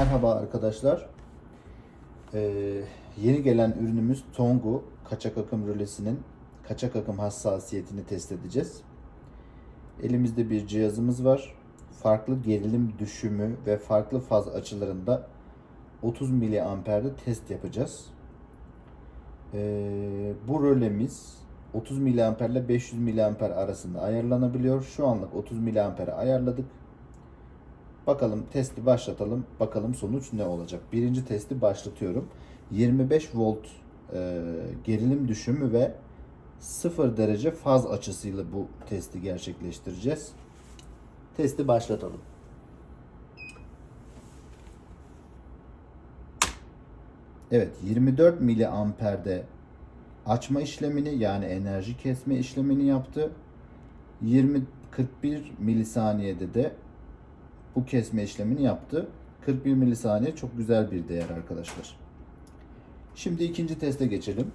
Merhaba arkadaşlar. Ee, yeni gelen ürünümüz Tongu kaçak akım rölesinin kaçak akım hassasiyetini test edeceğiz. Elimizde bir cihazımız var. Farklı gerilim düşümü ve farklı faz açılarında 30 miliamperde test yapacağız. Ee, bu rölemiz 30 miliamper ile 500 miliamper arasında ayarlanabiliyor. Şu anlık 30 miliampere ayarladık. Bakalım testi başlatalım. Bakalım sonuç ne olacak. Birinci testi başlatıyorum. 25 volt e, gerilim düşümü ve 0 derece faz açısıyla bu testi gerçekleştireceğiz. Testi başlatalım. Evet 24 miliamperde açma işlemini yani enerji kesme işlemini yaptı. 20 41 milisaniyede de bu kesme işlemini yaptı. 41 milisaniye çok güzel bir değer arkadaşlar. Şimdi ikinci teste geçelim.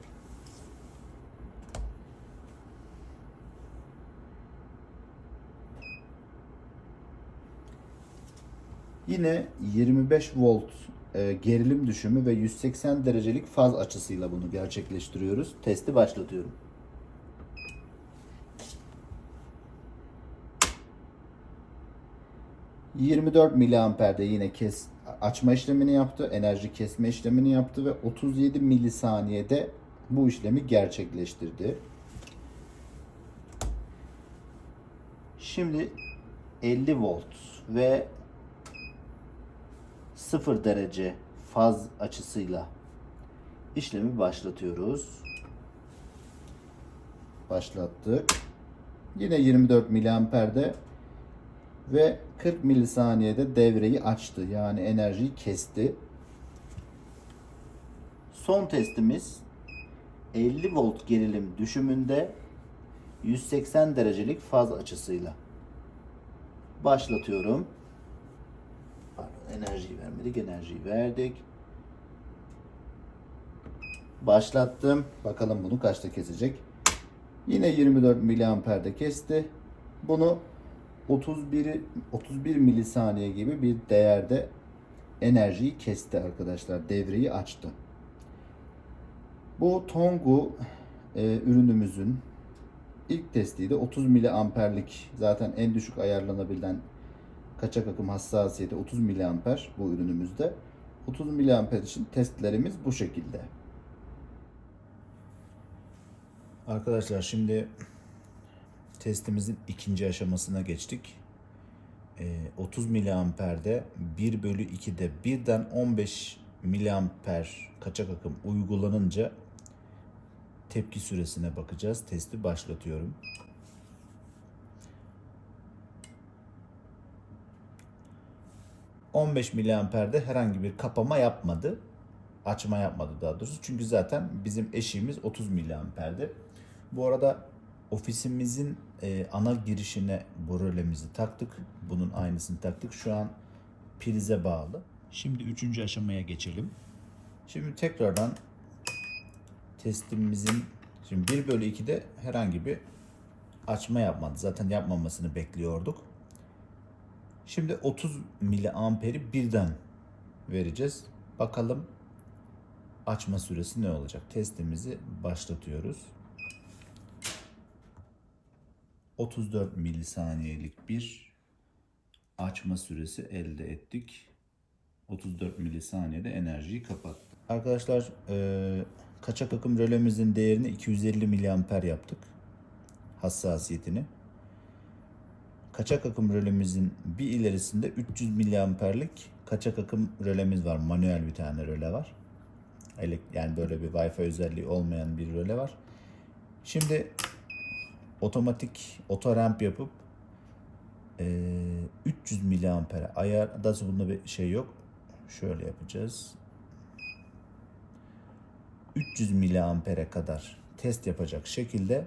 Yine 25 volt e, gerilim düşümü ve 180 derecelik faz açısıyla bunu gerçekleştiriyoruz. Testi başlatıyorum. ...24 miliamperde yine kes açma işlemini yaptı, enerji kesme işlemini yaptı ve 37 milisaniyede bu işlemi gerçekleştirdi. Şimdi 50 volt ve 0 derece faz açısıyla işlemi başlatıyoruz. Başlattık. Yine 24 miliamperde ve 40 milisaniyede devreyi açtı. Yani enerjiyi kesti. Son testimiz 50 volt gerilim düşümünde 180 derecelik faz açısıyla. Başlatıyorum. Pardon enerjiyi vermedik. Enerjiyi verdik. Başlattım. Bakalım bunu kaçta kesecek. Yine 24 miliamperde kesti. Bunu 31 31 milisaniye gibi bir değerde enerjiyi kesti arkadaşlar. Devreyi açtı. Bu Tongu e, ürünümüzün ilk testiydi. 30 miliamperlik zaten en düşük ayarlanabilen kaçak akım hassasiyeti 30 miliamper bu ürünümüzde. 30 miliamper için testlerimiz bu şekilde. Arkadaşlar şimdi testimizin ikinci aşamasına geçtik. Ee, 30 miliamperde 1 bölü 2'de birden 15 miliamper kaçak akım uygulanınca tepki süresine bakacağız. Testi başlatıyorum. ...15 miliamperde herhangi bir kapama yapmadı. Açma yapmadı daha doğrusu. Çünkü zaten bizim eşiğimiz 30 miliamperdi. Bu arada ofisimizin e, ana girişine bu rölemizi taktık. Bunun aynısını taktık. Şu an prize bağlı. Şimdi üçüncü aşamaya geçelim. Şimdi tekrardan testimizin şimdi 1 bölü 2'de herhangi bir açma yapmadı. Zaten yapmamasını bekliyorduk. Şimdi 30 miliamperi birden vereceğiz. Bakalım açma süresi ne olacak? Testimizi başlatıyoruz. 34 milisaniyelik bir açma süresi elde ettik. 34 milisaniyede enerjiyi kapattık. Arkadaşlar e, kaçak akım rölemizin değerini 250 miliamper yaptık. Hassasiyetini. Kaçak akım rölemizin bir ilerisinde 300 miliamperlik kaçak akım rölemiz var. Manuel bir tane röle var. Yani böyle bir Wi-Fi özelliği olmayan bir röle var. Şimdi otomatik oto ramp yapıp e, 300 miliampere ayar da bunda bir şey yok. Şöyle yapacağız. 300 miliampere kadar test yapacak şekilde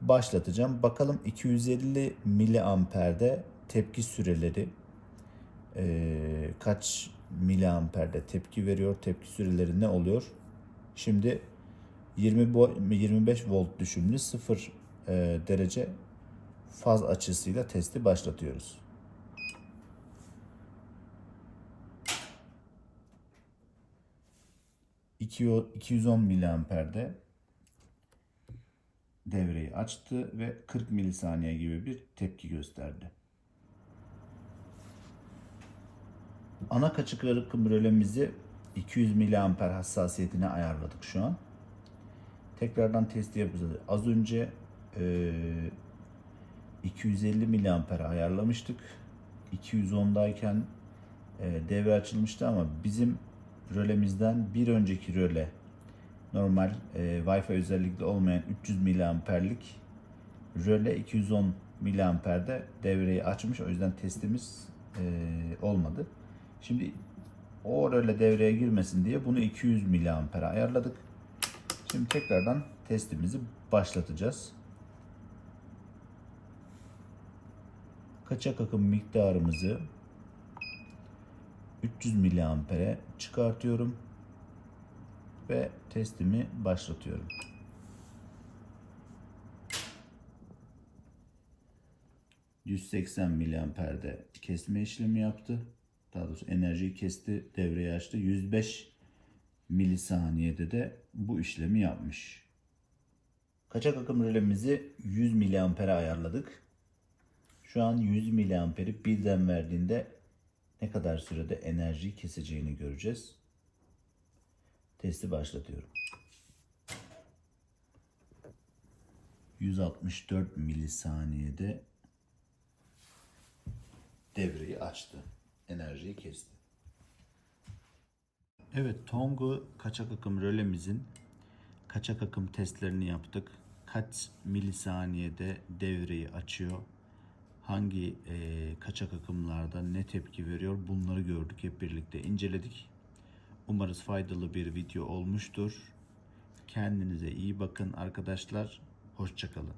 başlatacağım. Bakalım 250 miliamperde tepki süreleri e, kaç miliamperde tepki veriyor? Tepki süreleri ne oluyor? Şimdi 20 25 volt düşümlü 0 e, derece faz açısıyla testi başlatıyoruz. 2 210 miliamperde devreyi açtı ve 40 milisaniye gibi bir tepki gösterdi. Ana kaçık akım rölemizi 200 miliamper hassasiyetine ayarladık şu an. Tekrardan testi yapacağız. Az önce e, 250 miliamper ayarlamıştık. 210'dayken e, devre açılmıştı ama bizim rölemizden bir önceki röle normal e, Wi-Fi özellikli olmayan 300 miliamperlik röle 210 miliamperde devreyi açmış. O yüzden testimiz e, olmadı. Şimdi o röle devreye girmesin diye bunu 200 miliampere ayarladık. Şimdi tekrardan testimizi başlatacağız. Kaçak akım miktarımızı 300 miliampere çıkartıyorum ve testimi başlatıyorum. ...180 miliamperde kesme işlemi yaptı. Daha doğrusu enerjiyi kesti, devreyi açtı. 105 milisaniyede de bu işlemi yapmış. Kaçak akım rölemizi 100 miliampere ayarladık. Şu an 100 miliamperi birden verdiğinde ne kadar sürede enerji keseceğini göreceğiz. Testi başlatıyorum. 164 milisaniyede devreyi açtı. Enerjiyi kesti. Evet, Tongu kaçak akım rölemizin kaçak akım testlerini yaptık. Kaç milisaniyede devreyi açıyor? Hangi e, kaçak akımlarda ne tepki veriyor? Bunları gördük hep birlikte inceledik. Umarız faydalı bir video olmuştur. Kendinize iyi bakın arkadaşlar. Hoşçakalın.